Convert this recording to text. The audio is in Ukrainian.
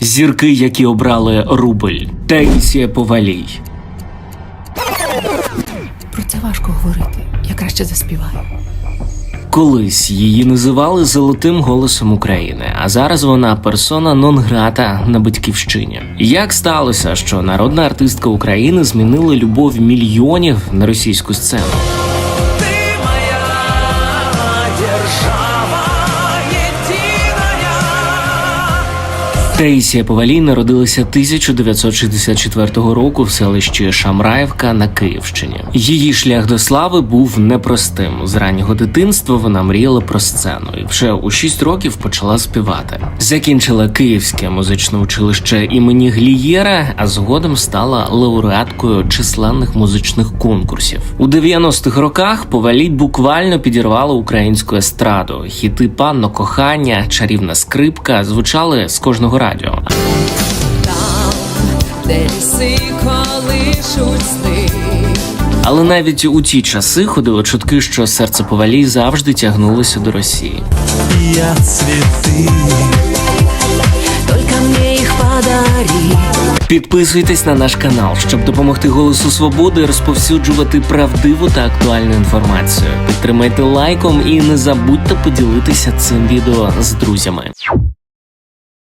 Зірки, які обрали рубль. Таїсія Повалій. Про це важко говорити. Я краще заспіваю. Колись її називали золотим голосом України, а зараз вона персона нон-грата на батьківщині. Як сталося, що народна артистка України змінила любов мільйонів на російську сцену? Таїсія Повалій народилася 1964 року в селищі Шамраївка на Київщині. Її шлях до слави був непростим. З раннього дитинства вона мріяла про сцену і вже у 6 років почала співати. Закінчила Київське музичне училище імені Глієра, а згодом стала лауреаткою численних музичних конкурсів. У 90-х роках Повалій буквально підірвала українську естраду. Хіти панно кохання, чарівна скрипка звучали з кожного радіо. Там, де ліси колишуть сни. Але навіть у ті часи ходили чутки, що серце Повалій завжди тягнулося до Росії. Я їх подари. Підписуйтесь на наш канал, щоб допомогти голосу свободи розповсюджувати правдиву та актуальну інформацію. Підтримайте лайком і не забудьте поділитися цим відео з друзями.